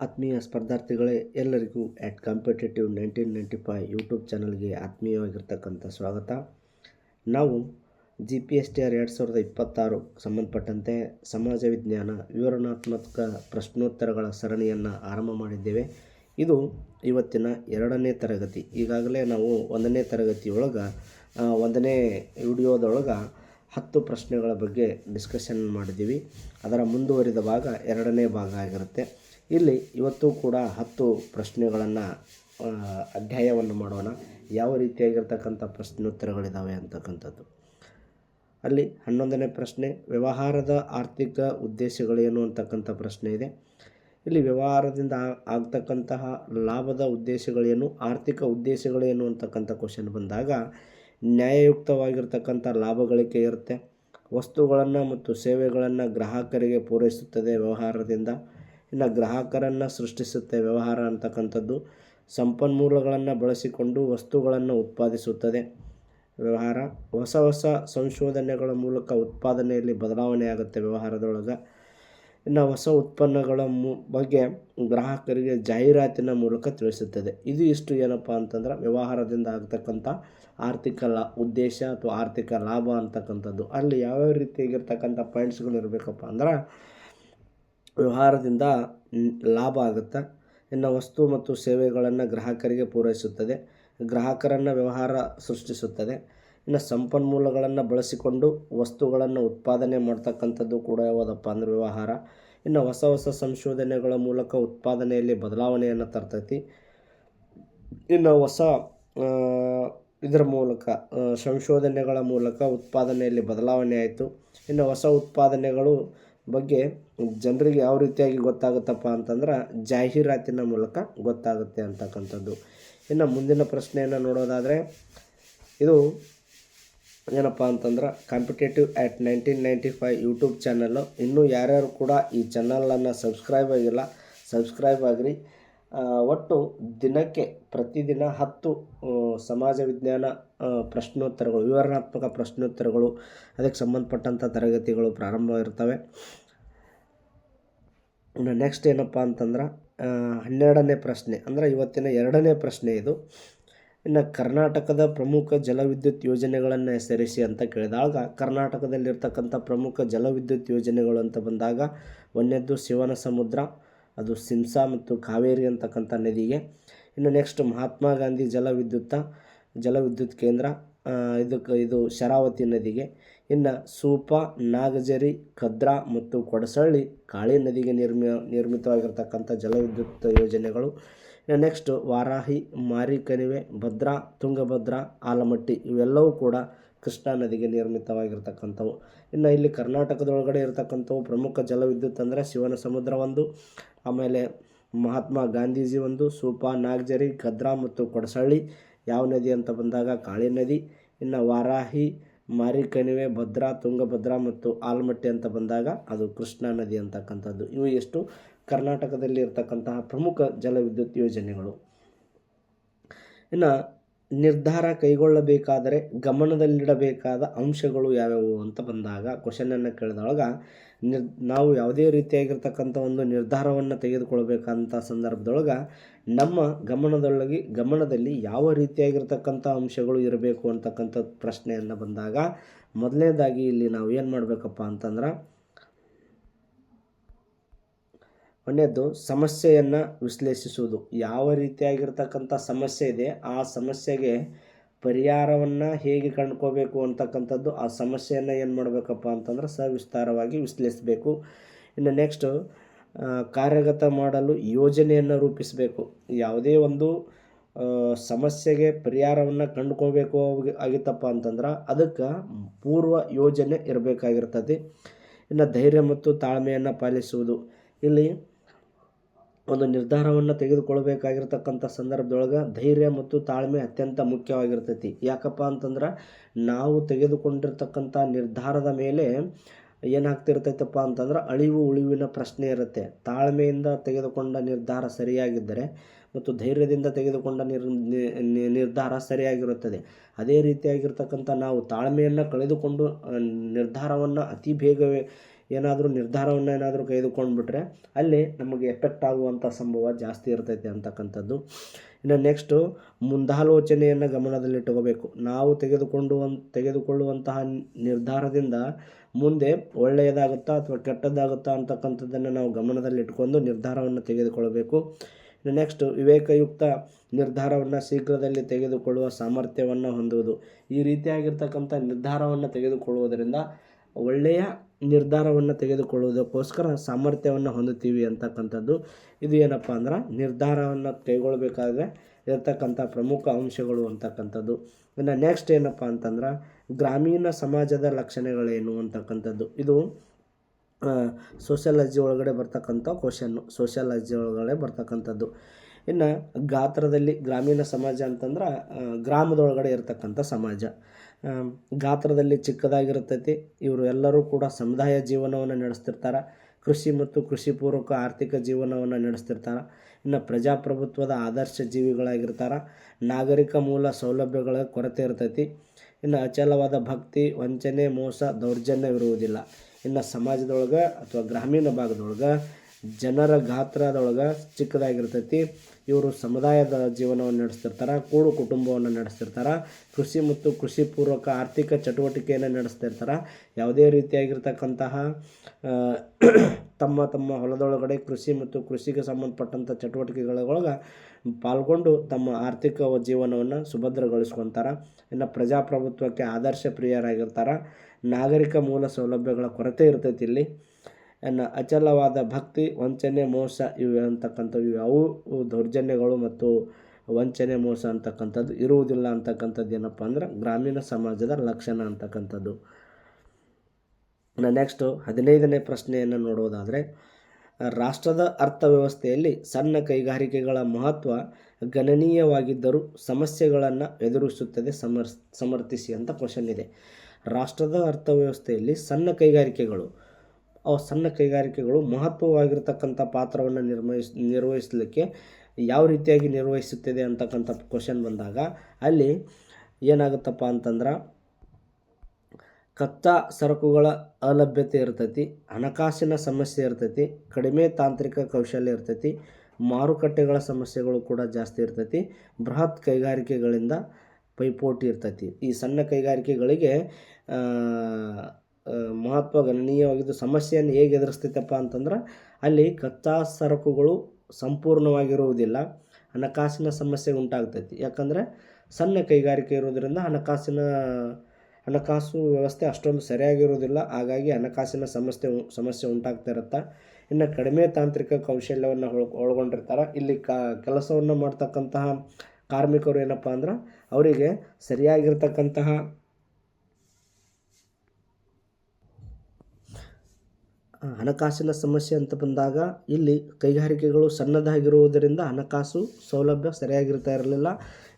ಆತ್ಮೀಯ ಸ್ಪರ್ಧಾರ್ಥಿಗಳೇ, ಎಲ್ಲರಿಗೂ at competitive nineteen ninety five YouTube ಚಾನಲ್ಗೆ ಆತ್ಮೀಯವಾಗಿರ್ತಕ್ಕಂಥ ಸ್ವಾಗತ. ನಾವು G P S T R ಎರಡು ಸಾವಿರದ ಇಪ್ಪತ್ತಾರು ಸಂಬಂಧಪಟ್ಟಂತೆ ಸಮಾಜ ವಿಜ್ಞಾನ ವಿವರಣಾತ್ಮಕ ಪ್ರಶ್ನೋತ್ತರಗಳ ಸರಣಿಯನ್ನು ಆರಂಭ ಮಾಡಿದ್ದೇವೆ. ಇದು ಇವತ್ತಿನ ಎರಡನೇ ತರಗತಿ. ಈಗಾಗಲೇ ನಾವು ಒಂದನೇ ತರಗತಿಯೊಳಗೆ ಒಂದನೇ ವಿಡಿಯೋದೊಳಗೆ ಹತ್ತು ಪ್ರಶ್ನೆಗಳ ಬಗ್ಗೆ ಡಿಸ್ಕಷನ್ ಮಾಡಿದ್ದೀವಿ. ಅದರ ಮುಂದುವರಿದ ಭಾಗ ಎರಡನೇ ಭಾಗ ಆಗಿರುತ್ತೆ. ಇಲ್ಲಿ ಇವತ್ತು ಕೂಡ ಹತ್ತು ಪ್ರಶ್ನೆಗಳನ್ನು ಅಧ್ಯಾಯವನ್ನು ಮಾಡೋಣ. ಯಾವ ರೀತಿಯಾಗಿರ್ತಕ್ಕಂಥ ಪ್ರಶ್ನೋತ್ತರಗಳಿದ್ದಾವೆ ಅಂತಕ್ಕಂಥದ್ದು. ಅಲ್ಲಿ ಹನ್ನೊಂದನೇ ಪ್ರಶ್ನೆ, ವ್ಯವಹಾರದ ಆರ್ಥಿಕ ಉದ್ದೇಶಗಳೇನು ಅಂತಕ್ಕಂಥ ಪ್ರಶ್ನೆ ಇದೆ. ಇಲ್ಲಿ ವ್ಯವಹಾರದಿಂದ ಆಗ್ತಕ್ಕಂತಹ ಲಾಭದ ಉದ್ದೇಶಗಳೇನು, ಆರ್ಥಿಕ ಉದ್ದೇಶಗಳೇನು ಅಂತಕ್ಕಂಥ ಕ್ವಶನ್ ಬಂದಾಗ ನ್ಯಾಯಯುಕ್ತವಾಗಿರ್ತಕ್ಕಂಥ ಲಾಭಗಳಿಕೆ ಇರುತ್ತೆ. ವಸ್ತುಗಳನ್ನು ಮತ್ತು ಸೇವೆಗಳನ್ನು ಗ್ರಾಹಕರಿಗೆ ಪೂರೈಸುತ್ತದೆ ವ್ಯವಹಾರದಿಂದ. ಇನ್ನು ಗ್ರಾಹಕರನ್ನು ಸೃಷ್ಟಿಸುತ್ತೆ ವ್ಯವಹಾರ ಅಂತಕ್ಕಂಥದ್ದು. ಸಂಪನ್ಮೂಲಗಳನ್ನು ಬಳಸಿಕೊಂಡು ವಸ್ತುಗಳನ್ನು ಉತ್ಪಾದಿಸುತ್ತದೆ ವ್ಯವಹಾರ. ಹೊಸ ಹೊಸ ಸಂಶೋಧನೆಗಳ ಮೂಲಕ ಉತ್ಪಾದನೆಯಲ್ಲಿ ಬದಲಾವಣೆ ಆಗುತ್ತೆ ವ್ಯವಹಾರದೊಳಗೆ. ಇನ್ನು ಹೊಸ ಉತ್ಪನ್ನಗಳ ಬಗ್ಗೆ ಗ್ರಾಹಕರಿಗೆ ಜಾಹೀರಾತಿನ ಮೂಲಕ ತಿಳಿಸುತ್ತದೆ. ಇದು ಇಷ್ಟು ಏನಪ್ಪ ಅಂತಂದ್ರೆ ವ್ಯವಹಾರದಿಂದ ಆಗ್ತಕ್ಕಂಥ ಆರ್ಥಿಕ ಲಾ, ಉದ್ದೇಶ ಅಥವಾ ಆರ್ಥಿಕ ಲಾಭ ಅಂತಕ್ಕಂಥದ್ದು. ಅಲ್ಲಿ ಯಾವ್ಯಾವ ರೀತಿಯಾಗಿರ್ತಕ್ಕಂಥ ಪಾಯಿಂಟ್ಸ್ಗಳು ಇರಬೇಕಪ್ಪ ಅಂದ್ರೆ ವ್ಯವಹಾರದಿಂದ ಲಾಭ ಆಗುತ್ತೆ ಇನ್ನು ವಸ್ತು ಮತ್ತು ಸೇವೆಗಳನ್ನು ಗ್ರಾಹಕರಿಗೆ ಪೂರೈಸುತ್ತದೆ. ಗ್ರಾಹಕರನ್ನು ವ್ಯವಹಾರ ಸೃಷ್ಟಿಸುತ್ತದೆ. ಇನ್ನು ಸಂಪನ್ಮೂಲಗಳನ್ನು ಬಳಸಿಕೊಂಡು ವಸ್ತುಗಳನ್ನು ಉತ್ಪಾದನೆ ಮಾಡ್ತಕ್ಕಂಥದ್ದು ಕೂಡ ಯಾವುದಪ್ಪ ಅಂದ್ರೆ ವ್ಯವಹಾರ. ಇನ್ನು ಹೊಸ ಹೊಸ ಸಂಶೋಧನೆಗಳ ಮೂಲಕ ಉತ್ಪಾದನೆಯಲ್ಲಿ ಬದಲಾವಣೆಯನ್ನು ತರ್ತೈತಿ. ಇನ್ನು ಹೊಸ ಇದರ ಮೂಲಕ ಸಂಶೋಧನೆಗಳ ಮೂಲಕ ಉತ್ಪಾದನೆಯಲ್ಲಿ ಬದಲಾವಣೆ ಆಯಿತು. ಇನ್ನು ಹೊಸ ಉತ್ಪಾದನೆಗಳು ಬಗ್ಗೆ ಜನರಿಗೆ ಯಾವ ರೀತಿಯಾಗಿ ಗೊತ್ತಾಗುತ್ತಪ್ಪ ಅಂತಂದ್ರೆ ಜಾಹೀರಾತಿನ ಮೂಲಕ ಗೊತ್ತಾಗುತ್ತೆ ಅಂತಕ್ಕಂಥದ್ದು. ಇನ್ನು ಮುಂದಿನ ಪ್ರಶ್ನೆಯನ್ನು ನೋಡೋದಾದರೆ, ಇದು ಏನಪ್ಪ ಅಂತಂದ್ರೆ competitive at nineteen ninety five YouTube channel ಇನ್ನೂ ಯಾರ್ಯಾರು ಕೂಡ ಈ ಚಾನಲನ್ನು ಸಬ್ಸ್ಕ್ರೈಬ್ ಆಗಿಲ್ಲ ಸಬ್ಸ್ಕ್ರೈಬ್ ಆಗಿರಿ. ಒಟ್ಟು ದಿನಕ್ಕೆ ಪ್ರತಿದಿನ ಹತ್ತು ಸಮಾಜ ವಿಜ್ಞಾನ ಪ್ರಶ್ನೋತ್ತರಗಳು, ವಿವರಣಾತ್ಮಕ ಪ್ರಶ್ನೋತ್ತರಗಳು, ಅದಕ್ಕೆ ಸಂಬಂಧಪಟ್ಟಂಥ ತರಗತಿಗಳು ಪ್ರಾರಂಭ ಇರ್ತವೆ ಇನ್ನು ನೆಕ್ಸ್ಟ್ ಏನಪ್ಪ ಅಂತಂದ್ರೆ ಹನ್ನೆರಡನೇ ಪ್ರಶ್ನೆ, ಅಂದರೆ ಇವತ್ತಿನ ಎರಡನೇ ಪ್ರಶ್ನೆ ಇದು. ಇನ್ನು ಕರ್ನಾಟಕದ ಪ್ರಮುಖ ಜಲವಿದ್ಯುತ್ ಯೋಜನೆಗಳನ್ನು ಹೆಸರಿಸಿ ಅಂತ ಕೇಳಿದಾಗ, ಕರ್ನಾಟಕದಲ್ಲಿರ್ತಕ್ಕಂಥ ಪ್ರಮುಖ ಜಲವಿದ್ಯುತ್ ಯೋಜನೆಗಳು ಅಂತ ಬಂದಾಗ ಒಂದನೇದ್ದು ಶಿವನ ಸಮುದ್ರ ಅದು ಸಿಂಸಾ ಮತ್ತು ಕಾವೇರಿ ಅಂತಕ್ಕಂಥ ನದಿಗೆ. ಇನ್ನು ನೆಕ್ಸ್ಟ್ ಮಹಾತ್ಮ ಗಾಂಧಿ ಜಲವಿದ್ಯುತ್ತ ಜಲವಿದ್ಯುತ್ ಕೇಂದ್ರ ಇದಕ್ಕೆ ಇದು ಶರಾವತಿ ನದಿಗೆ. ಇನ್ನು ಸೂಪ, ನಾಗಜರಿ ಕದ್ರಾ ಮತ್ತು ಕೊಡಸಳ್ಳಿ ಕಾಳಿ ನದಿಗೆ ನಿರ್ಮಿ, ನಿರ್ಮಿತವಾಗಿರ್ತಕ್ಕಂಥ ಜಲವಿದ್ಯುತ್ ಯೋಜನೆಗಳು. ನೆಕ್ಸ್ಟ್ ವಾರಾಹಿ ಮಾರಿಕಣಿವೆ ಭದ್ರಾ, ತುಂಗಭದ್ರಾ, ಆಲಮಟ್ಟಿ ಇವೆಲ್ಲವೂ ಕೂಡ ಕೃಷ್ಣಾ ನದಿಗೆ ನಿರ್ಮಿತವಾಗಿರ್ತಕ್ಕಂಥವು. ಇನ್ನು ಇಲ್ಲಿ ಕರ್ನಾಟಕದೊಳಗಡೆ ಇರತಕ್ಕಂಥವು ಪ್ರಮುಖ ಜಲವಿದ್ಯುತ್ ಅಂದರೆ ಶಿವನ ಸಮುದ್ರ ಒಂದು, ಆಮೇಲೆ ಮಹಾತ್ಮ ಗಾಂಧೀಜಿ ಒಂದು, ಸೂಪ, ನಾಗಜರಿ ಕದ್ರಾ ಮತ್ತು ಕೊಡಸಳ್ಳಿ, ಯಾವ ನದಿ ಅಂತ ಬಂದಾಗ ಕಾಳಿ ನದಿ. ಇನ್ನು ವಾರಾಹಿ ಮಾರಿಕಣಿವೆ, ಭದ್ರಾ, ತುಂಗಭದ್ರಾ ಮತ್ತು ಆಲಮಟ್ಟಿ ಅಂತ ಬಂದಾಗ ಅದು ಕೃಷ್ಣಾ ನದಿ ಅಂತಕ್ಕಂಥದ್ದು. ಇವು ಎಷ್ಟು? ಕರ್ನಾಟಕದಲ್ಲಿ ಇರತಕ್ಕಂತಹ ಪ್ರಮುಖ ಜಲವಿದ್ಯುತ್ ಯೋಜನೆಗಳು. ಇನ್ನು ನಿರ್ಧಾರ ಕೈಗೊಳ್ಳಬೇಕಾದರೆ ಗಮನದಲ್ಲಿಡಬೇಕಾದ ಅಂಶಗಳು ಯಾವ್ಯಾವು ಅಂತ ಬಂದಾಗ ಕ್ವಶನನ್ನು ಕೇಳಿದೊಳಗ ನಿರ್ ನಾವು ಯಾವುದೇ ರೀತಿಯಾಗಿರ್ತಕ್ಕಂಥ ಒಂದು ನಿರ್ಧಾರವನ್ನು ತೆಗೆದುಕೊಳ್ಬೇಕಂತ ಸಂದರ್ಭದೊಳಗೆ ನಮ್ಮ ಗಮನದೊಳಗೆ, ಗಮನದಲ್ಲಿ ಯಾವ ರೀತಿಯಾಗಿರ್ತಕ್ಕಂಥ ಅಂಶಗಳು ಇರಬೇಕು ಅಂತಕ್ಕಂಥ ಪ್ರಶ್ನೆಯನ್ನು ಬಂದಾಗ ಮೊದಲನೇದಾಗಿ ಇಲ್ಲಿ ನಾವು ಏನು ಮಾಡಬೇಕಪ್ಪ ಅಂತಂದ್ರೆ ಒಂದನೇದು ಸಮಸ್ಯೆಯನ್ನು ವಿಶ್ಲೇಷಿಸುವುದು. ಯಾವ ರೀತಿಯಾಗಿರ್ತಕ್ಕಂಥ ಸಮಸ್ಯೆ ಇದೆ, ಆ ಸಮಸ್ಯೆಗೆ ಪರಿಹಾರವನ್ನು ಹೇಗೆ ಕಂಡುಕೋಬೇಕು ಅಂತಕ್ಕಂಥದ್ದು, ಆ ಸಮಸ್ಯೆಯನ್ನು ಏನು ಮಾಡಬೇಕಪ್ಪ ಅಂತಂದ್ರೆ ಸವಿಸ್ತಾರವಾಗಿ ವಿಶ್ಲೇಷಿಸಬೇಕು. ಇನ್ನು ನೆಕ್ಸ್ಟು ಕಾರ್ಯಗತ ಮಾಡಲು ಯೋಜನೆಯನ್ನು ರೂಪಿಸಬೇಕು. ಯಾವುದೇ ಒಂದು ಸಮಸ್ಯೆಗೆ ಪರಿಹಾರವನ್ನು ಕಂಡುಕೋಬೇಕು ಆಗಿ- ಆಗಿತ್ತಪ್ಪ ಅಂತಂದ್ರೆ ಅದಕ್ಕೆ ಪೂರ್ವ ಯೋಜನೆ ಇರಬೇಕಾಗಿರ್ತದೆ. ಇನ್ನು ಧೈರ್ಯ ಮತ್ತು ತಾಳ್ಮೆಯನ್ನು ಪಾಲಿಸುವುದು. ಇಲ್ಲಿ ಒಂದು ನಿರ್ಧಾರವನ್ನು ತೆಗೆದುಕೊಳ್ಬೇಕಾಗಿರ್ತಕ್ಕಂಥ ಸಂದರ್ಭದೊಳಗೆ ಧೈರ್ಯ ಮತ್ತು ತಾಳ್ಮೆ ಅತ್ಯಂತ ಮುಖ್ಯವಾಗಿರ್ತೈತಿ. ಯಾಕಪ್ಪ ಅಂತಂದ್ರೆ ನಾವು ತೆಗೆದುಕೊಂಡಿರ್ತಕ್ಕಂಥ ನಿರ್ಧಾರದ ಮೇಲೆ ಏನಾಗ್ತಿರ್ತೈತಪ್ಪ ಅಂತಂದ್ರೆ ಅಳಿವು ಉಳಿವಿನ ಪ್ರಶ್ನೆ ಇರುತ್ತೆ. ತಾಳ್ಮೆಯಿಂದ ತೆಗೆದುಕೊಂಡ ನಿರ್ಧಾರ ಸರಿಯಾಗಿದ್ದರೆ ಮತ್ತು ಧೈರ್ಯದಿಂದ ತೆಗೆದುಕೊಂಡ ನಿರ್ ನಿರ್ಧಾರ ಸರಿಯಾಗಿರುತ್ತದೆ. ಅದೇ ರೀತಿಯಾಗಿರ್ತಕ್ಕಂಥ ನಾವು ತಾಳ್ಮೆಯನ್ನು ಕಳೆದುಕೊಂಡು ನಿರ್ಧಾರವನ್ನು ಅತಿ ಬೇಗವೇ ಏನಾದರೂ ನಿರ್ಧಾರವನ್ನು ಏನಾದರೂ ಕೈದುಕೊಂಡ್ಬಿಟ್ರೆ ಅಲ್ಲಿ ನಮಗೆ ಎಫೆಕ್ಟ್ ಆಗುವಂಥ ಸಂಭವ ಜಾಸ್ತಿ ಇರ್ತೈತೆ ಅಂತಕ್ಕಂಥದ್ದು. ಇನ್ನು ನೆಕ್ಸ್ಟು ಮುಂದಾಲೋಚನೆಯನ್ನು ಗಮನದಲ್ಲಿಟ್ಟುಕೋಬೇಕು. ನಾವು ತೆಗೆದುಕೊಂಡು ತೆಗೆದುಕೊಳ್ಳುವಂತಹ ನಿರ್ಧಾರದಿಂದ ಮುಂದೆ ಒಳ್ಳೆಯದಾಗುತ್ತಾ ಅಥವಾ ಕೆಟ್ಟದ್ದಾಗುತ್ತಾ ಅಂತಕ್ಕಂಥದ್ದನ್ನು ನಾವು ಗಮನದಲ್ಲಿಟ್ಟುಕೊಂಡು ನಿರ್ಧಾರವನ್ನು ತೆಗೆದುಕೊಳ್ಳಬೇಕು. ಇನ್ನು ನೆಕ್ಸ್ಟು ವಿವೇಕಯುಕ್ತ ನಿರ್ಧಾರವನ್ನು ಶೀಘ್ರದಲ್ಲಿ ತೆಗೆದುಕೊಳ್ಳುವ ಸಾಮರ್ಥ್ಯವನ್ನು ಹೊಂದುವುದು. ಈ ರೀತಿಯಾಗಿರ್ತಕ್ಕಂಥ ನಿರ್ಧಾರವನ್ನು ತೆಗೆದುಕೊಳ್ಳುವುದರಿಂದ ಒಳ್ಳೆಯ ನಿರ್ಧಾರವನ್ನು ತೆಗೆದುಕೊಳ್ಳುವುದಕ್ಕೋಸ್ಕರ ಸಾಮರ್ಥ್ಯವನ್ನು ಹೊಂದುತ್ತೀವಿ ಅಂತಕ್ಕಂಥದ್ದು. ಇದು ಏನಪ್ಪ ಅಂದ್ರೆ ನಿರ್ಧಾರವನ್ನು ಕೈಗೊಳ್ಳಬೇಕಾದ್ರೆ ಇರತಕ್ಕಂಥ ಪ್ರಮುಖ ಅಂಶಗಳು ಅಂತಕ್ಕಂಥದ್ದು. ಇನ್ನು ನೆಕ್ಸ್ಟ್ ಏನಪ್ಪ ಅಂತಂದ್ರೆ ಗ್ರಾಮೀಣ ಸಮಾಜದ ಲಕ್ಷಣಗಳೇನು ಅಂತಕ್ಕಂಥದ್ದು. ಇದು ಸೋಷಿಯಾಲಜಿ ಒಳಗಡೆ ಬರ್ತಕ್ಕಂಥ ಕ್ವಶನ್ನು ಸೋಷಿಯಾಲಜಿ ಒಳಗಡೆ ಬರ್ತಕ್ಕಂಥದ್ದು. ಇನ್ನು ಗಾತ್ರದಲ್ಲಿ ಗ್ರಾಮೀಣ ಸಮಾಜ ಅಂತಂದ್ರೆ ಗ್ರಾಮದೊಳಗಡೆ ಇರತಕ್ಕಂಥ ಸಮಾಜ. ಗಾತ್ರದಲ್ಲಿ ಚಿಕ್ಕದಾಗಿರುತ್ತೈತಿ ಇವರು ಎಲ್ಲರೂ ಕೂಡ ಸಮುದಾಯ ಜೀವನವನ್ನು ನಡೆಸ್ತಿರ್ತಾರೆ. ಕೃಷಿ ಮತ್ತು ಕೃಷಿ ಪೂರ್ವಕ ಆರ್ಥಿಕ ಜೀವನವನ್ನು ನಡೆಸ್ತಿರ್ತಾರೆ. ಇನ್ನು ಪ್ರಜಾಪ್ರಭುತ್ವದ ಆದರ್ಶ ಜೀವಿಗಳಾಗಿರ್ತಾರೆ. ನಾಗರಿಕ ಮೂಲ ಸೌಲಭ್ಯಗಳ ಕೊರತೆ ಇರ್ತೈತಿ. ಇನ್ನು ಅಚಲವಾದ ಭಕ್ತಿ, ವಂಚನೆ, ಮೋಸ ದೌರ್ಜನ್ಯವಿರುವುದಿಲ್ಲ ಇನ್ನು ಸಮಾಜದೊಳಗೆ ಅಥವಾ ಗ್ರಾಮೀಣ ಭಾಗದೊಳಗೆ ಜನರ ಗಾತ್ರದೊಳಗೆ ಚಿಕ್ಕದಾಗಿರ್ತೈತಿ. ಇವರು ಸಮುದಾಯದ ಜೀವನವನ್ನು ನಡೆಸ್ತಿರ್ತಾರೆ, ಕೂಡು ಕುಟುಂಬವನ್ನು ನಡೆಸ್ತಿರ್ತಾರೆ, ಕೃಷಿ ಮತ್ತು ಕೃಷಿ ಪೂರ್ವಕ ಆರ್ಥಿಕ ಚಟುವಟಿಕೆಯನ್ನು ನಡೆಸ್ತಿರ್ತಾರೆ. ಯಾವುದೇ ರೀತಿಯಾಗಿರ್ತಕ್ಕಂತಹ ತಮ್ಮ ತಮ್ಮ ಹೊಲದೊಳಗಡೆ ಕೃಷಿ ಮತ್ತು ಕೃಷಿಗೆ ಸಂಬಂಧಪಟ್ಟಂಥ ಚಟುವಟಿಕೆಗಳೊಳಗೆ ಪಾಲ್ಗೊಂಡು ತಮ್ಮ ಆರ್ಥಿಕ ಜೀವನವನ್ನು ಸುಭದ್ರಗೊಳಿಸ್ಕೊತಾರೆ. ಇನ್ನು ಪ್ರಜಾಪ್ರಭುತ್ವಕ್ಕೆ ಆದರ್ಶ ಪ್ರಿಯರಾಗಿರ್ತಾರೆ. ನಾಗರಿಕ ಮೂಲ ಸೌಲಭ್ಯಗಳ ಕೊರತೆ ಇರ್ತೈತಿ ಇಲ್ಲಿ. ಇನ್ನು ಅಚಲವಾದ ಭಕ್ತಿ, ವಂಚನೆ, ಮೋಸ ಇವೆ ಅಂತಕ್ಕಂಥವು ಇವು ದೌರ್ಜನ್ಯಗಳು ಮತ್ತು ವಂಚನೆ, ಮೋಸ ಅಂತಕ್ಕಂಥದ್ದು. ಇರುವುದಿಲ್ಲ ಅಂತಕ್ಕಂಥದ್ದು ಏನಪ್ಪ ಅಂದ್ರೆ ಗ್ರಾಮೀಣ ಸಮಾಜದ ಲಕ್ಷಣ ಅಂತಕ್ಕಂಥದ್ದು. ನೆಕ್ಸ್ಟು ಹದಿನೈದನೇ ಪ್ರಶ್ನೆಯನ್ನು ನೋಡೋದಾದರೆ ರಾಷ್ಟ್ರದ ಅರ್ಥವ್ಯವಸ್ಥೆಯಲ್ಲಿ ಸಣ್ಣ ಕೈಗಾರಿಕೆಗಳ ಮಹತ್ವ ಗಣನೀಯವಾಗಿದ್ದರೂ ಸಮಸ್ಯೆಗಳನ್ನು ಎದುರಿಸುತ್ತದೆ ಸಮರ್, ಸಮರ್ಥಿಸಿ ಅಂತ ಕ್ವಶನ್ ಇದೆ. ರಾಷ್ಟ್ರದ ಅರ್ಥವ್ಯವಸ್ಥೆಯಲ್ಲಿ ಸಣ್ಣ ಕೈಗಾರಿಕೆಗಳು ಅವು ಸಣ್ಣ ಕೈಗಾರಿಕೆಗಳು ಮಹತ್ವವಾಗಿರ್ತಕ್ಕಂಥ ಪಾತ್ರವನ್ನು ನಿರ್ವಹಿಸ್ ನಿರ್ವಹಿಸಲಿಕ್ಕೆ ಯಾವ ರೀತಿಯಾಗಿ ನಿರ್ವಹಿಸುತ್ತದೆ ಅಂತಕ್ಕಂಥ ಕ್ವಶನ್ ಬಂದಾಗ, ಅಲ್ಲಿ ಏನಾಗುತ್ತಪ್ಪ ಅಂತಂದ್ರೆ ಕಚ್ಚಾ ಸರಕುಗಳ ಅಲಭ್ಯತೆ ಇರ್ತೈತಿ, ಹಣಕಾಸಿನ ಸಮಸ್ಯೆ ಇರ್ತೈತಿ, ಕಡಿಮೆ ತಾಂತ್ರಿಕ ಕೌಶಲ್ಯ ಇರ್ತೈತಿ, ಮಾರುಕಟ್ಟೆಗಳ ಸಮಸ್ಯೆಗಳು ಕೂಡ ಜಾಸ್ತಿ ಇರ್ತೈತಿ, ಬೃಹತ್ ಕೈಗಾರಿಕೆಗಳಿಂದ ಪೈಪೋಟಿ ಇರ್ತೈತಿ. ಈ ಸಣ್ಣ ಕೈಗಾರಿಕೆಗಳಿಗೆ ಮಹತ್ವ ಗಣನೀಯವಾಗಿದ್ದು ಸಮಸ್ಯೆಯನ್ನು ಹೇಗೆ ಎದುರಿಸ್ತೈತಪ್ಪ ಅಂತಂದ್ರೆ ಅಲ್ಲಿ ಕಚ್ಚಾ ಸರಕುಗಳು ಸಂಪೂರ್ಣವಾಗಿರುವುದಿಲ್ಲ, ಹಣಕಾಸಿನ ಸಮಸ್ಯೆ ಉಂಟಾಗ್ತೈತಿ. ಯಾಕಂದರೆ ಸಣ್ಣ ಕೈಗಾರಿಕೆ ಇರೋದರಿಂದ ಹಣಕಾಸಿನ, ಹಣಕಾಸು ವ್ಯವಸ್ಥೆ ಅಷ್ಟೊಂದು ಸರಿಯಾಗಿರೋದಿಲ್ಲ ಹಾಗಾಗಿ ಹಣಕಾಸಿನ ಸಮಸ್ಯೆ ಸಮಸ್ಯೆ ಉಂಟಾಗ್ತಾ ಇರುತ್ತೆ. ಇನ್ನು ಕಡಿಮೆ ತಾಂತ್ರಿಕ ಕೌಶಲ್ಯವನ್ನು ಒಳಗೊಂಡಿರ್ತಾರೆ. ಇಲ್ಲಿ ಕ, ಕೆಲಸವನ್ನು ಮಾಡ್ತಕ್ಕಂತಹ ಕಾರ್ಮಿಕರು ಏನಪ್ಪ ಅಂದ್ರೆ ಅವರಿಗೆ ಸರಿಯಾಗಿರ್ತಕ್ಕಂತಹ ಹಣಕಾಸಿನ ಸಮಸ್ಯೆ ಅಂತ ಬಂದಾಗ ಇಲ್ಲಿ ಕೈಗಾರಿಕೆಗಳು ಸಣ್ಣದಾಗಿರುವುದರಿಂದ ಹಣಕಾಸು ಸೌಲಭ್ಯ ಸರಿಯಾಗಿರ್ತಾ ಇರಲಿಲ್ಲ.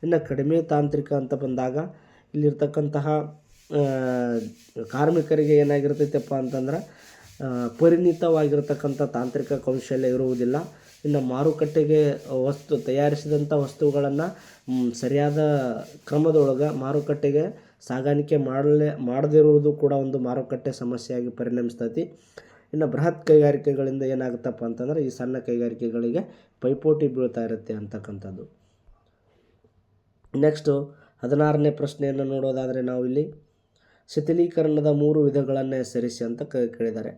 ಇನ್ನು ಕಡಿಮೆ ತಾಂತ್ರಿಕ ಅಂತ ಬಂದಾಗ ಇಲ್ಲಿರ್ತಕ್ಕಂತಹ ಕಾರ್ಮಿಕರಿಗೆ ಏನಾಗಿರ್ತೈತಪ್ಪ ಅಂತಂದ್ರೆ ಪರಿಣಿತವಾಗಿರ್ತಕ್ಕಂಥ ತಾಂತ್ರಿಕ ಕೌಶಲ್ಯ ಇರುವುದಿಲ್ಲ. ಇನ್ನು ಮಾರುಕಟ್ಟೆಗೆ ವಸ್ತು ತಯಾರಿಸಿದಂಥ ವಸ್ತುಗಳನ್ನು ಸರಿಯಾದ ಕ್ರಮದೊಳಗೆ ಮಾರುಕಟ್ಟೆಗೆ ಸಾಗಾಣಿಕೆ ಮಾಡಲೇ, ಮಾಡದಿರುವುದು ಕೂಡ ಒಂದು ಮಾರುಕಟ್ಟೆ ಸಮಸ್ಯೆಯಾಗಿ ಪರಿಣಮಿಸ್ತೈತಿ. ಇನ್ನು ಬೃಹತ್ ಕೈಗಾರಿಕೆಗಳಿಂದ ಏನಾಗುತ್ತಪ್ಪ ಅಂತಂದ್ರೆ ಈ ಸಣ್ಣ ಕೈಗಾರಿಕೆಗಳಿಗೆ ಪೈಪೋಟಿ ಬೀಳ್ತಾ ಇರುತ್ತೆ ಅಂತಕ್ಕಂಥದ್ದು. ನೆಕ್ಸ್ಟು ಹದಿನಾರನೇ ಪ್ರಶ್ನೆಯನ್ನು ನೋಡೋದಾದರೆ ನಾವು ಇಲ್ಲಿ ಶಿಥಿಲೀಕರಣದ ಮೂರು ವಿಧಗಳನ್ನು ಹೆಸರಿಸಿ ಅಂತ ಕೇಳಿದ್ದಾರೆ.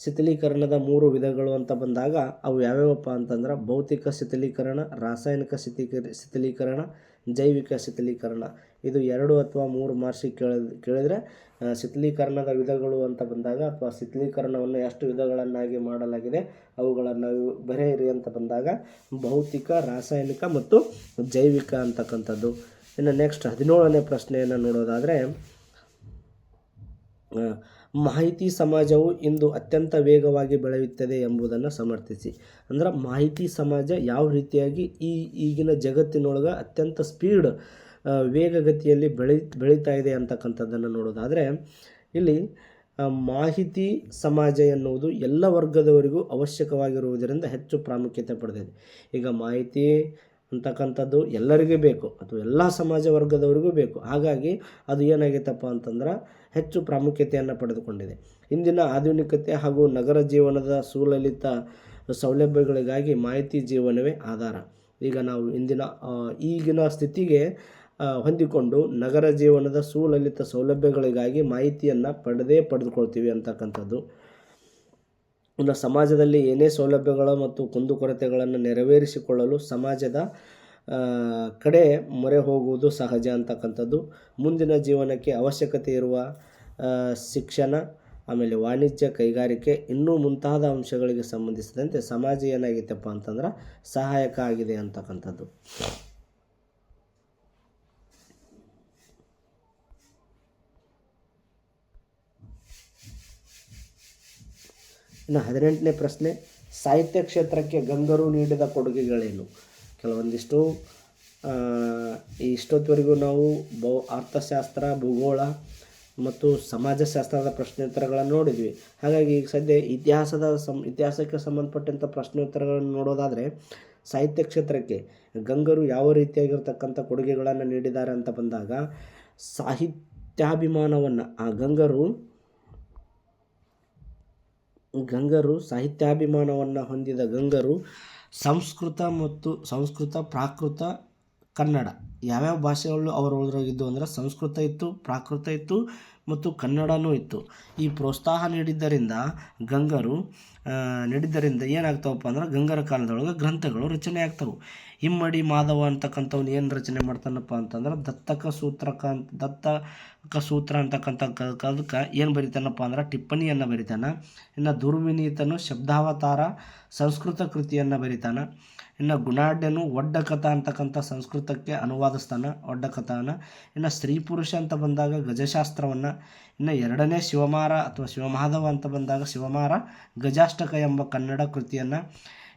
ಶಿಥಿಲೀಕರಣದ ಮೂರು ವಿಧಗಳು ಅಂತ ಬಂದಾಗ ಅವು ಯಾವ್ಯಾವಪ್ಪ ಅಂತಂದ್ರೆ ಭೌತಿಕ ಶಿಥಿಲೀಕರಣ, ರಾಸಾಯನಿಕ ಶಿಥಿಲೀಕರಣ, ಜೈವಿಕ ಶಿಥಿಲೀಕರಣ. ಇದು ಎರಡು ಅಥವಾ ಮೂರು ಮಾರ್ಕ್ಸಿಗೆ ಕೇಳಿದ ಕೇಳಿದರೆ ಶಿಥಿಲೀಕರಣದ ವಿಧಗಳು ಅಂತ ಬಂದಾಗ ಅಥವಾ ಶಿಥಿಲೀಕರಣವನ್ನು ಎಷ್ಟು ವಿಧಗಳನ್ನಾಗಿ ಮಾಡಲಾಗಿದೆ, ಅವುಗಳನ್ನು ಬರೆಯಿರಿ ಅಂತ ಬಂದಾಗ ಭೌತಿಕ, ರಾಸಾಯನಿಕ ಮತ್ತು ಜೈವಿಕ ಅಂತಕ್ಕಂಥದ್ದು. ಇನ್ನು ನೆಕ್ಸ್ಟ್ ಹದಿನೇಳನೇ ಪ್ರಶ್ನೆಯನ್ನು ನೋಡೋದಾದರೆ ಮಾಹಿತಿ ಸಮಾಜವು ಇಂದು ಅತ್ಯಂತ ವೇಗವಾಗಿ ಬೆಳೆಯುತ್ತದೆ ಎಂಬುದನ್ನು ಸಮರ್ಥಿಸಿ. ಅಂದ್ರೆ ಮಾಹಿತಿ ಸಮಾಜ ಯಾವ ರೀತಿಯಾಗಿ ಈ ಈಗಿನ ಜಗತ್ತಿನೊಳಗೆ ಅತ್ಯಂತ ಸ್ಪೀಡ್ ವೇಗಗತಿಯಲ್ಲಿ ಬೆಳಿ, ಬೆಳೀತಾ ಇದೆ ಅಂತಕ್ಕಂಥದ್ದನ್ನು ನೋಡೋದಾದರೆ, ಇಲ್ಲಿ ಮಾಹಿತಿ ಸಮಾಜ ಎನ್ನುವುದು ಎಲ್ಲ ವರ್ಗದವರಿಗೂ ಅವಶ್ಯಕವಾಗಿರುವುದರಿಂದ ಹೆಚ್ಚು ಪ್ರಾಮುಖ್ಯತೆ ಪಡೆದಿದೆ. ಈಗ ಮಾಹಿತಿ ಅಂತಕ್ಕಂಥದ್ದು ಎಲ್ಲರಿಗೂ ಬೇಕು, ಅಥವಾ ಎಲ್ಲ ಸಮಾಜ ವರ್ಗದವರಿಗೂ ಬೇಕು. ಹಾಗಾಗಿ ಅದು ಏನಾಗೈತಪ್ಪ ಅಂತಂದ್ರೆ ಹೆಚ್ಚು ಪ್ರಾಮುಖ್ಯತೆಯನ್ನು ಪಡೆದುಕೊಂಡಿದೆ. ಇಂದಿನ ಆಧುನಿಕತೆ ಹಾಗೂ ನಗರ ಜೀವನದ ಸುಲಲಿತ ಸೌಲಭ್ಯಗಳಿಗಾಗಿ ಮಾಹಿತಿ ಜೀವನವೇ ಆಧಾರ. ಈಗ ನಾವು ಇಂದಿನ ಈಗಿನ ಸ್ಥಿತಿಗೆ ಹೊಂದಿಕೊಂಡು ನಗರ ಜೀವನದ ಸುಲಲಿತ ಸೌಲಭ್ಯಗಳಿಗಾಗಿ ಮಾಹಿತಿಯನ್ನು ಪಡೆದೇ ಪಡೆದುಕೊಳ್ತೀವಿ ಅಂತಕ್ಕಂಥದ್ದು. ಇನ್ನು ಸಮಾಜದಲ್ಲಿ ಏನೇ ಸೌಲಭ್ಯಗಳು ಮತ್ತು ಕುಂದುಕೊರತೆಗಳನ್ನು ನೆರವೇರಿಸಿಕೊಳ್ಳಲು ಸಮಾಜದ ಕಡೆ ಮೊರೆ ಹೋಗುವುದು ಸಹಜ ಅಂತಕ್ಕಂಥದ್ದು. ಮುಂದಿನ ಜೀವನಕ್ಕೆ ಅವಶ್ಯಕತೆ ಇರುವ ಶಿಕ್ಷಣ, ಆಮೇಲೆ ವಾಣಿಜ್ಯ, ಕೈಗಾರಿಕೆ ಇನ್ನೂ ಮುಂತಾದ ಅಂಶಗಳಿಗೆ ಸಂಬಂಧಿಸಿದಂತೆ ಸಮಾಜ ಏನಾಗಿತ್ತಪ್ಪ ಅಂತಂದ್ರೆ ಸಹಾಯಕ ಆಗಿದೆ ಅಂತಕ್ಕಂಥದ್ದು. ಇನ್ನು ಹದಿನೆಂಟನೇ ಪ್ರಶ್ನೆ, ಸಾಹಿತ್ಯ ಕ್ಷೇತ್ರಕ್ಕೆ ಗಂಗರು ನೀಡಿದ ಕೊಡುಗೆಗಳೇನು? ಕೆಲವೊಂದಿಷ್ಟು ಇಷ್ಟೊತ್ತುವರೆಗೂ ನಾವು ಬೌ ಅರ್ಥಶಾಸ್ತ್ರ, ಭೂಗೋಳ ಮತ್ತು ಸಮಾಜಶಾಸ್ತ್ರದ ಪ್ರಶ್ನೋತ್ತರಗಳನ್ನು ನೋಡಿದ್ವಿ. ಹಾಗಾಗಿ ಈಗ ಸದ್ಯ ಇತಿಹಾಸದ ಸಂ, ಇತಿಹಾಸಕ್ಕೆ ಸಂಬಂಧಪಟ್ಟಂಥ ಪ್ರಶ್ನೋತ್ತರಗಳನ್ನು ನೋಡೋದಾದರೆ, ಸಾಹಿತ್ಯ ಕ್ಷೇತ್ರಕ್ಕೆ ಗಂಗರು ಯಾವ ರೀತಿಯಾಗಿರ್ತಕ್ಕಂಥ ಕೊಡುಗೆಗಳನ್ನು ನೀಡಿದ್ದಾರೆ ಅಂತ ಬಂದಾಗ, ಸಾಹಿತ್ಯಾಭಿಮಾನವನ್ನು ಆ ಗಂಗರು ಗಂಗರು ಸಾಹಿತ್ಯಾಭಿಮಾನವನ್ನು ಹೊಂದಿದ ಗಂಗರು ಸಂಸ್ಕೃತ ಮತ್ತು ಸಂಸ್ಕೃತ ಪ್ರಾಕೃತ ಕನ್ನಡ. ಯಾವ್ಯಾವ ಭಾಷೆಗಳು ಅವರು ಒಳಗಿದ್ದು ಅಂದರೆ ಸಂಸ್ಕೃತ ಇತ್ತು, ಪ್ರಾಕೃತ ಇತ್ತು ಮತ್ತು ಕನ್ನಡನೂ ಇತ್ತು. ಈ ಪ್ರೋತ್ಸಾಹ ನೀಡಿದ್ದರಿಂದ, ಗಂಗರು ನೀಡಿದ್ದರಿಂದ ಏನಾಗ್ತಾವಪ್ಪ ಅಂದ್ರೆ ಗಂಗರ ಕಾಲದೊಳಗೆ ಗ್ರಂಥಗಳು ರಚನೆ ಆಗ್ತವೆ ಇಮ್ಮಡಿ ಮಾಧವ ಅಂತಕ್ಕಂಥವ್ನು ಏನು ರಚನೆ ಮಾಡ್ತಾನಪ್ಪ ಅಂತಂದ್ರೆ ದತ್ತಕ ಸೂತ್ರಕ ಅಂತ, ದತ್ತಕ ಸೂತ್ರ ಅಂತಕ್ಕಂಥ ಅದಕ್ಕೆ ಏನು ಬರಿತಾನಪ್ಪ ಅಂದ್ರೆ ಟಿಪ್ಪಣಿಯನ್ನು ಬರಿತಾನೆ. ಇನ್ನು ದುರ್ವಿನೀತನು ಶಬ್ದಾವತಾರ ಸಂಸ್ಕೃತ ಕೃತಿಯನ್ನು ಬರಿತಾನೆ. ಇನ್ನು ಗುಣಾಢ್ಯನು ಒಡ್ಡಕಥ ಅಂತಕ್ಕಂಥ ಸಂಸ್ಕೃತಕ್ಕೆ ಅನುವಾದಿಸ್ತಾನ ಒಡ್ಡಕಥಾನ. ಇನ್ನು ಸ್ತ್ರೀ ಪುರುಷ ಅಂತ ಬಂದಾಗ ಗಜಶಾಸ್ತ್ರವನ್ನು. ಇನ್ನು ಎರಡನೇ ಶಿವಮಾರ ಅಥವಾ ಶಿವಮಾಧವ ಅಂತ ಬಂದಾಗ ಶಿವಮಾರ ಗಜಾಷ್ಟಕ ಎಂಬ ಕನ್ನಡ ಕೃತಿಯನ್ನು.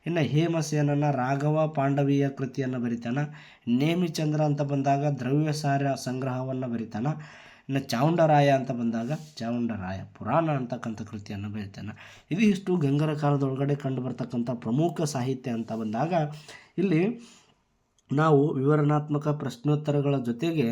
ಇನ್ನು ಹೇಮಸೇನನ ರಾಘವ ಪಾಂಡವೀಯ ಕೃತಿಯನ್ನು ಬರಿತಾನ. ನೇಮಿಚಂದ್ರ ಅಂತ ಬಂದಾಗ ದ್ರವ್ಯ ಸಾರ ಸಂಗ್ರಹವನ್ನು ಬರಿತಾನ. ಇನ್ನು ಚಾವುಂಡರಾಯ ಅಂತ ಬಂದಾಗ ಚಾವುಂಡರಾಯ ಪುರಾಣ ಅಂತಕ್ಕಂಥ ಕೃತಿಯನ್ನು ಬರಿತಾನೆ. ಇದು ಇಷ್ಟು ಗಂಗರ ಕಾಲದೊಳಗಡೆ ಕಂಡು ಬರ್ತಕ್ಕಂಥ ಪ್ರಮುಖ ಸಾಹಿತ್ಯ ಅಂತ ಬಂದಾಗ ಇಲ್ಲಿ ನಾವು ವಿವರಣಾತ್ಮಕ ಪ್ರಶ್ನೋತ್ತರಗಳ ಜೊತೆಗೆ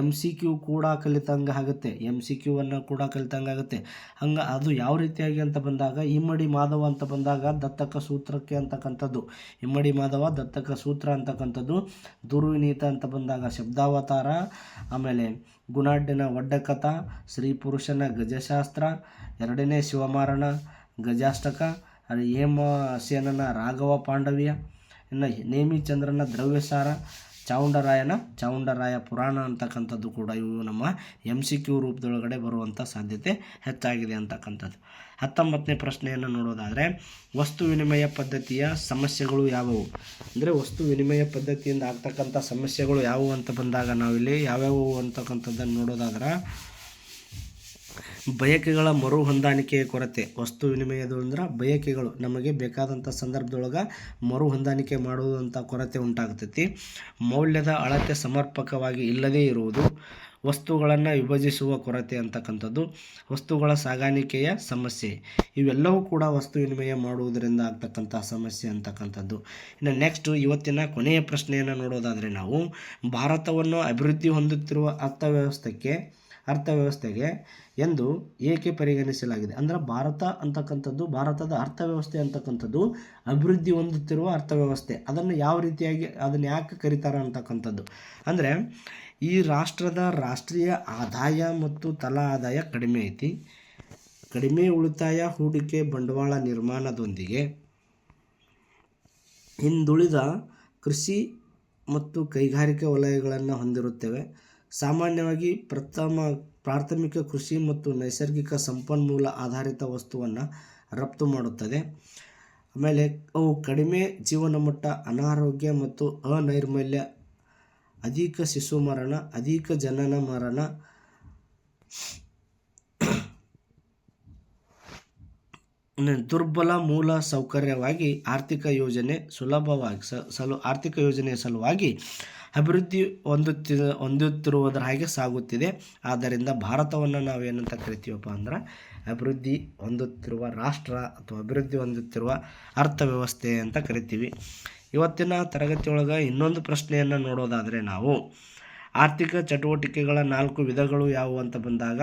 ಎಂ ಸಿ ಕ್ಯೂ ಕೂಡ ಕಲಿತಂಗೆ ಆಗುತ್ತೆ. ಎಂ ಸಿ ಕ್ಯೂವನ್ನು ಕೂಡ ಕಲಿತಂಗೆ ಆಗುತ್ತೆ. ಹಂಗೆ ಅದು ಯಾವ ರೀತಿಯಾಗಿ ಅಂತ ಬಂದಾಗ, ಇಮ್ಮಡಿ ಮಾಧವ ಅಂತ ಬಂದಾಗ ದತ್ತಕ ಸೂತ್ರಕ್ಕೆ ಅಂತಕ್ಕಂಥದ್ದು. ಇಮ್ಮಡಿ ಮಾಧವ, ದತ್ತಕ ಸೂತ್ರ ಅಂತಕ್ಕಂಥದ್ದು. ದುರ್ವಿನೀತ ಅಂತ ಬಂದಾಗ ಶಬ್ದಾವತಾರ, ಆಮೇಲೆ ಗುಣಾಢ್ಯನ ಒಡ್ಡಕಥ ಶ್ರೀ ಪುರುಷನ ಗಜಶಾಸ್ತ್ರ, ಎರಡನೇ ಶಿವಮಾರಣ ಗಜಾಷ್ಟಕ ಹೇಮ ಸೇನನ ರಾಘವ ಪಾಂಡವ್ಯ ಇನ್ನು ನೇಮಿಚಂದ್ರನ ದ್ರವ್ಯಸಾರ, ಚಾವುಂಡರಾಯನ ಚಾವುಂಡರಾಯ ಪುರಾಣ ಅಂತಕ್ಕಂಥದ್ದು ಕೂಡ ಇವು ನಮ್ಮ ಎಂ ಸಿ ಕ್ಯೂ ರೂಪದೊಳಗಡೆ ಬರುವಂಥ ಸಾಧ್ಯತೆ ಹೆಚ್ಚಾಗಿದೆ ಅಂತಕ್ಕಂಥದ್ದು. ಹತ್ತೊಂಬತ್ತನೇ ಪ್ರಶ್ನೆಯನ್ನು ನೋಡೋದಾದರೆ, ವಸ್ತು ವಿನಿಮಯ ಪದ್ಧತಿಯ ಸಮಸ್ಯೆಗಳು ಯಾವುವು? ಅಂದರೆ ವಸ್ತು ವಿನಿಮಯ ಪದ್ಧತಿಯಿಂದ ಆಗ್ತಕ್ಕಂಥ ಸಮಸ್ಯೆಗಳು ಯಾವುವು ಅಂತ ಬಂದಾಗ ನಾವಿಲ್ಲಿ ಯಾವ್ಯಾವು ಅಂತಕ್ಕಂಥದ್ದನ್ನು ನೋಡೋದಾದ್ರೆ ಬಯಕೆಗಳ ಮರು ಹೊಂದಾಣಿಕೆಯ ಕೊರತೆ. ವಸ್ತು ವಿನಿಮಯದ ಅಂದ್ರೆ ಬಯಕೆಗಳು. ನಮಗೆ ಬೇಕಾದಂಥ ಸಂದರ್ಭದೊಳಗೆ ಮರು ಹೊಂದಾಣಿಕೆ ಮಾಡುವಂಥ ಕೊರತೆ ಉಂಟಾಗ್ತೈತಿ. ಮೌಲ್ಯದ ಅಳತೆ ಸಮರ್ಪಕವಾಗಿ ಇಲ್ಲದೇ ಇರುವುದು ವಸ್ತುಗಳನ್ನು ವಿಭಜಿಸುವ ಕೊರತೆ ಅಂತಕ್ಕಂಥದ್ದು. ವಸ್ತುಗಳ ಸಾಗಾಣಿಕೆಯ ಸಮಸ್ಯೆ. ಇವೆಲ್ಲವೂ ಕೂಡ ವಸ್ತು ವಿನಿಮಯ ಮಾಡುವುದರಿಂದ ಆಗ್ತಕ್ಕಂಥ ಸಮಸ್ಯೆ ಅಂತಕ್ಕಂಥದ್ದು. ಇನ್ನು ನೆಕ್ಸ್ಟ್ ಇವತ್ತಿನ ಕೊನೆಯ ಪ್ರಶ್ನೆಯನ್ನು ನೋಡೋದಾದರೆ ನಾವು ಭಾರತವನ್ನು ಅಭಿವೃದ್ಧಿ ಹೊಂದುತ್ತಿರುವ ಅರ್ಥವ್ಯವಸ್ಥೆಗೆ ಅರ್ಥವ್ಯವಸ್ಥೆಗೆ ಎಂದು ಏಕೆ ಪರಿಗಣಿಸಲಾಗಿದೆ? ಅಂದರೆ ಭಾರತ ಅಂತಕ್ಕಂಥದ್ದು, ಭಾರತದ ಅರ್ಥವ್ಯವಸ್ಥೆ ಅಂತಕ್ಕಂಥದ್ದು ಅಭಿವೃದ್ಧಿ ಹೊಂದುತ್ತಿರುವ ಅರ್ಥವ್ಯವಸ್ಥೆ. ಅದನ್ನು ಯಾವ ರೀತಿಯಾಗಿ, ಅದನ್ನು ಯಾಕೆ ಕರೀತಾರೆ ಅಂತಕ್ಕಂಥದ್ದು? ಅಂದರೆ ಈ ರಾಷ್ಟ್ರದ ರಾಷ್ಟ್ರೀಯ ಆದಾಯ ಮತ್ತು ತಲಾ ಆದಾಯ ಕಡಿಮೆ ಐತಿ. ಕಡಿಮೆ ಉಳಿತಾಯ ಹೂಡಿಕೆ ಬಂಡವಾಳ ನಿರ್ಮಾಣದೊಂದಿಗೆ ಹಿಂದುಳಿದ ಕೃಷಿ ಮತ್ತು ಕೈಗಾರಿಕೆ ವಲಯಗಳನ್ನು ಹೊಂದಿರುತ್ತೇವೆ. ಸಾಮಾನ್ಯವಾಗಿ ಪ್ರಥಮ ಪ್ರಾಥಮಿಕ ಕೃಷಿ ಮತ್ತು ನೈಸರ್ಗಿಕ ಸಂಪನ್ಮೂಲ ಆಧಾರಿತ ವಸ್ತುವನ್ನು ರಫ್ತು ಮಾಡುತ್ತದೆ. ಆಮೇಲೆ ಅವು ಕಡಿಮೆ ಜೀವನ ಮಟ್ಟ ಅನಾರೋಗ್ಯ ಮತ್ತು ಅನೈರ್ಮಲ್ಯ, ಅಧಿಕ ಶಿಶು ಮರಣ, ಅಧಿಕ ಜನನ ಮರಣ ದುರ್ಬಲ ಮೂಲ ಸೌಕರ್ಯವಾಗಿ ಆರ್ಥಿಕ ಯೋಜನೆ ಸುಲಭವಾಗಿ ಸಲು, ಆರ್ಥಿಕ ಯೋಜನೆಯ ಸಲುವಾಗಿ ಅಭಿವೃದ್ಧಿ ಹೊಂದುತ್ತಿ ಹೊಂದುತ್ತಿರುವುದರ ಹಾಗೆ ಸಾಗುತ್ತಿದೆ. ಆದ್ದರಿಂದ ಭಾರತವನ್ನು ನಾವೇನಂತ ಕರಿತೀವಪ್ಪ ಅಂದ್ರೆ ಅಭಿವೃದ್ಧಿ ಹೊಂದುತ್ತಿರುವ ರಾಷ್ಟ್ರ ಅಥವಾ ಅಭಿವೃದ್ಧಿ ಹೊಂದುತ್ತಿರುವ ಅರ್ಥವ್ಯವಸ್ಥೆ ಅಂತ ಕರಿತೀವಿ. ಇವತ್ತಿನ ತರಗತಿಯೊಳಗೆ ಇನ್ನೊಂದು ಪ್ರಶ್ನೆಯನ್ನು ನೋಡೋದಾದರೆ ನಾವು ಆರ್ಥಿಕ ಚಟುವಟಿಕೆಗಳ ನಾಲ್ಕು ವಿಧಗಳು ಯಾವುವು ಅಂತ ಬಂದಾಗ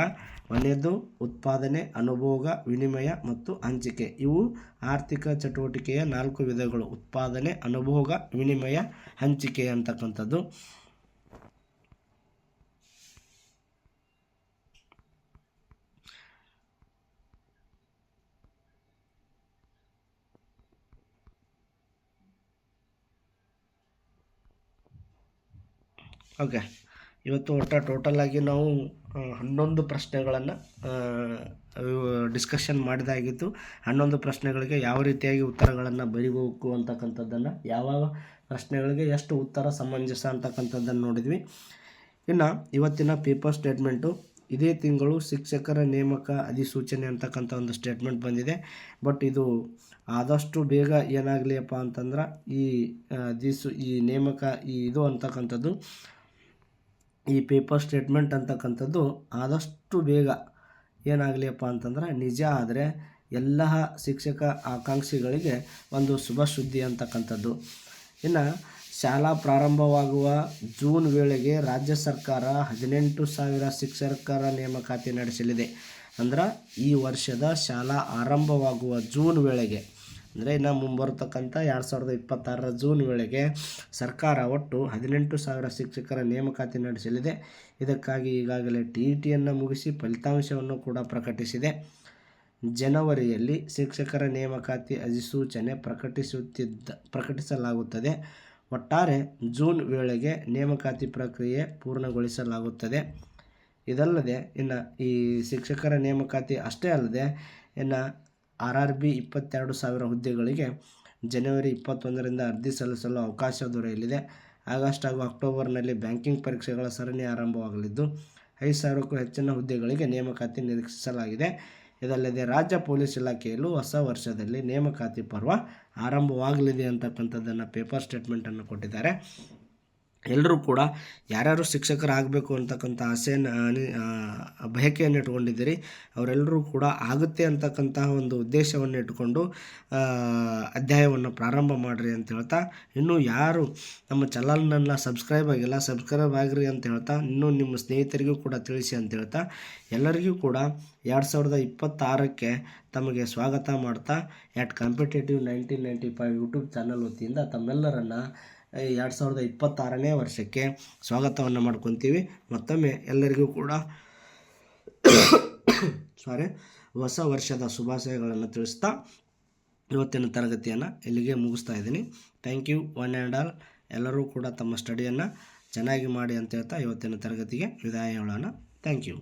ಕೊನೆಯದು ಉತ್ಪಾದನೆ, ಅನುಭೋಗ, ವಿನಿಮಯ ಮತ್ತು ಹಂಚಿಕೆ. ಇವು ಆರ್ಥಿಕ ಚಟುವಟಿಕೆಯ ನಾಲ್ಕು ವಿಧಗಳು. ಉತ್ಪಾದನೆ, ಅನುಭೋಗ, ವಿನಿಮಯ, ಹಂಚಿಕೆ ಅಂತಕ್ಕಂಥದ್ದು. ಓಕೆ. ಇವತ್ತು ಒಟ್ಟು ಟೋಟಲ್ ಆಗಿ ನಾವು ಹನ್ನೊಂದು ಪ್ರಶ್ನೆಗಳನ್ನು ಡಿಸ್ಕಷನ್ ಮಾಡಿದಾಗಿತ್ತು. ಹನ್ನೊಂದು ಪ್ರಶ್ನೆಗಳಿಗೆ ಯಾವ ರೀತಿಯಾಗಿ ಉತ್ತರಗಳನ್ನು ಬರೀಬೇಕು ಅಂತಕ್ಕಂಥದ್ದನ್ನು ಯಾವ ಪ್ರಶ್ನೆಗಳಿಗೆ ಎಷ್ಟು ಉತ್ತರ ಸಮಂಜಸ ಅಂತಕ್ಕಂಥದ್ದನ್ನು ನೋಡಿದ್ವಿ. ಇನ್ನು ಇವತ್ತಿನ ಪೇಪರ್ ಸ್ಟೇಟ್ಮೆಂಟು ಇದೇ ತಿಂಗಳು ಶಿಕ್ಷಕರ ನೇಮಕ ಅಧಿಸೂಚನೆ ಅಂತಕ್ಕಂಥ ಒಂದು ಸ್ಟೇಟ್ಮೆಂಟ್ ಬಂದಿದೆ. ಬಟ್ ಇದು ಆದಷ್ಟು ಬೇಗ ಏನಾಗಲಿಯಪ್ಪ ಅಂತಂದ್ರೆ, ಈ ದಿಸು ಈ ನೇಮಕ, ಈ ಇದು ಅಂತಕ್ಕಂಥದ್ದು ಈ ಪೇಪರ್ ಸ್ಟೇಟ್ಮೆಂಟ್ ಅಂತಕ್ಕಂಥದ್ದು ಆದಷ್ಟು ಬೇಗ ಏನಾಗಲಿಯಪ್ಪ ಅಂತಂದ್ರೆ ನಿಜ ಆದರೆ ಎಲ್ಲ ಶಿಕ್ಷಕ ಆಕಾಂಕ್ಷಿಗಳಿಗೆ ಒಂದು ಶುಭ ಸುದ್ದಿ ಅಂತಕ್ಕಂಥದ್ದು. ಇನ್ನು ಶಾಲಾ ಪ್ರಾರಂಭವಾಗುವ ಜೂನ್ ವೇಳೆಗೆ ರಾಜ್ಯ ಸರ್ಕಾರ ಹದಿನೆಂಟು ಸಾವಿರ ಶಿಕ್ಷಕರ ನೇಮಕಾತಿ ನಡೆಸಲಿದೆ. ಅಂದ್ರೆ ಈ ವರ್ಷದ ಶಾಲಾ ಆರಂಭವಾಗುವ ಜೂನ್ ವೇಳೆಗೆ ಅಂದರೆ ಇನ್ನು ಮುಂಬರತಕ್ಕಂಥ ಎರಡು ಸಾವಿರದ ಇಪ್ಪತ್ತಾರರ ಜೂನ್ ವೇಳೆಗೆ ಸರ್ಕಾರ ಒಟ್ಟು ಹದಿನೆಂಟು ಸಾವಿರ ಶಿಕ್ಷಕರ ನೇಮಕಾತಿ ನಡೆಸಲಿದೆ. ಇದಕ್ಕಾಗಿ ಈಗಾಗಲೇ ಟಿ ಟಿಯನ್ನು ಮುಗಿಸಿ ಫಲಿತಾಂಶವನ್ನು ಕೂಡ ಪ್ರಕಟಿಸಿದೆ. ಜನವರಿಯಲ್ಲಿ ಶಿಕ್ಷಕರ ನೇಮಕಾತಿ ಅಧಿಸೂಚನೆ ಪ್ರಕಟಿಸುತ್ತಿದ್ದ, ಪ್ರಕಟಿಸಲಾಗುತ್ತದೆ. ಒಟ್ಟಾರೆ ಜೂನ್ ವೇಳೆಗೆ ನೇಮಕಾತಿ ಪ್ರಕ್ರಿಯೆ ಪೂರ್ಣಗೊಳಿಸಲಾಗುತ್ತದೆ. ಇದಲ್ಲದೆ ಇನ್ನು ಈ ಶಿಕ್ಷಕರ ನೇಮಕಾತಿ ಅಷ್ಟೇ ಅಲ್ಲದೆ ಇನ್ನು ಆರ್ ಆರ್ ಬಿ ಇಪ್ಪತ್ತೆರಡು ಸಾವಿರ ಹುದ್ದೆಗಳಿಗೆ ಜನವರಿ ಇಪ್ಪತ್ತೊಂದರಿಂದ ಅರ್ಜಿ ಸಲ್ಲಿಸಲು ಅವಕಾಶ ದೊರೆಯಲಿದೆ. ಆಗಸ್ಟ್ ಹಾಗೂ ಅಕ್ಟೋಬರ್ನಲ್ಲಿ ಬ್ಯಾಂಕಿಂಗ್ ಪರೀಕ್ಷೆಗಳ ಸರಣಿ ಆರಂಭವಾಗಲಿದ್ದು, ಐದು ಸಾವಿರಕ್ಕೂ ಹೆಚ್ಚಿನ ಹುದ್ದೆಗಳಿಗೆ ನೇಮಕಾತಿ ನಿರೀಕ್ಷಿಸಲಾಗಿದೆ. ಇದಲ್ಲದೆ ರಾಜ್ಯ ಪೊಲೀಸ್ ಇಲಾಖೆಯಲ್ಲೂ ಹೊಸ ವರ್ಷದಲ್ಲಿ ನೇಮಕಾತಿ ಪರ್ವ ಆರಂಭವಾಗಲಿದೆ ಅಂತಕ್ಕಂಥದ್ದನ್ನು ಪೇಪರ್ ಸ್ಟೇಟ್ಮೆಂಟನ್ನು ಕೊಟ್ಟಿದ್ದಾರೆ. ಎಲ್ಲರೂ ಕೂಡ ಯಾರ್ಯಾರು ಶಿಕ್ಷಕರಾಗಬೇಕು ಅಂತಕ್ಕಂಥ ಆಸೆಯನ್ನು ಬಯಕೆಯನ್ನು ಇಟ್ಕೊಂಡಿದ್ದೀರಿ ಅವರೆಲ್ಲರೂ ಕೂಡ ಆಗುತ್ತೆ ಅಂತಕ್ಕಂತಹ ಒಂದು ಉದ್ದೇಶವನ್ನು ಇಟ್ಕೊಂಡು ಅಧ್ಯಾಯವನ್ನು ಪ್ರಾರಂಭ ಮಾಡಿರಿ ಅಂತ ಹೇಳ್ತಾ, ಇನ್ನೂ ಯಾರು ನಮ್ಮ ಚಾನಲ್ನೆಲ್ಲ ಸಬ್ಸ್ಕ್ರೈಬ್ ಆಗಿಲ್ಲ, ಸಬ್ಸ್ಕ್ರೈಬ್ ಆಗಿರಿ ಅಂತ ಹೇಳ್ತಾ, ಇನ್ನೂ ನಿಮ್ಮ ಸ್ನೇಹಿತರಿಗೂ ಕೂಡ ತಿಳಿಸಿ ಅಂತ ಹೇಳ್ತಾ, ಎಲ್ಲರಿಗೂ ಕೂಡ ಎರಡು ಸಾವಿರದ ಇಪ್ಪತ್ತಾರಕ್ಕೆ ತಮಗೆ ಸ್ವಾಗತ ಮಾಡ್ತಾ at competitive nineteen ninety five YouTube channel ವತಿಯಿಂದ ತಮ್ಮೆಲ್ಲರನ್ನು ಎರಡು ಸಾವಿರದ ಇಪ್ಪತ್ತಾರನೇ ವರ್ಷಕ್ಕೆ ಸ್ವಾಗತವನ್ನು ಮಾಡ್ಕೊತೀವಿ. ಮತ್ತೊಮ್ಮೆ ಎಲ್ಲರಿಗೂ ಕೂಡ ಸಾರಿ ಹೊಸ ವರ್ಷದ ಶುಭಾಶಯಗಳನ್ನು ತಿಳಿಸ್ತಾ ಇವತ್ತಿನ ತರಗತಿಯನ್ನು ಇಲ್ಲಿಗೆ ಮುಗಿಸ್ತಾ ಇದ್ದೀನಿ. Thank you one and all ಎಲ್ಲರೂ ಕೂಡ ತಮ್ಮ ಸ್ಟಡಿಯನ್ನು ಚೆನ್ನಾಗಿ ಮಾಡಿ ಅಂತ ಹೇಳ್ತಾ ಇವತ್ತಿನ ತರಗತಿಗೆ ವಿದಾಯ ಹೇಳೋಣ. Thank you